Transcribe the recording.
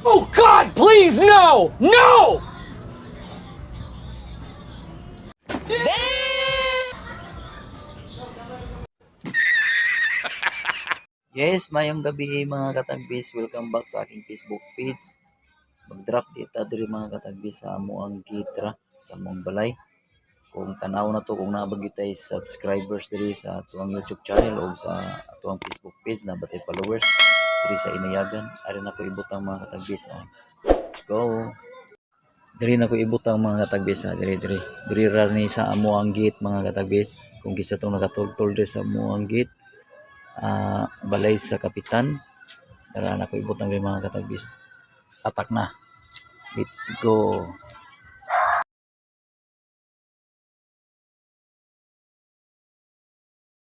Oh God, please, no! No! Yes, mayong gabi mga katagbis. Welcome back sa aking Facebook page. Mag-drop dita diri mga katagbis sa amo ang gitra sa among balay. Kung tanaw na to kung nabagi tay subscribers diri sa atuang YouTube channel o sa atuang Facebook page na batay followers diri sa Inayagan. Ari na ko ibutang mga katagbis. ah. Let's go. Diri na ko ibutang mga katagbis ha. Diri diri. Diri ra ni sa amo ang gate mga katagbis. Kung kisa tong nakatultol diri sa amo ang gate ah, balay sa kapitan. Tara na ko ibutang mga katagbis. Atak na. Let's go.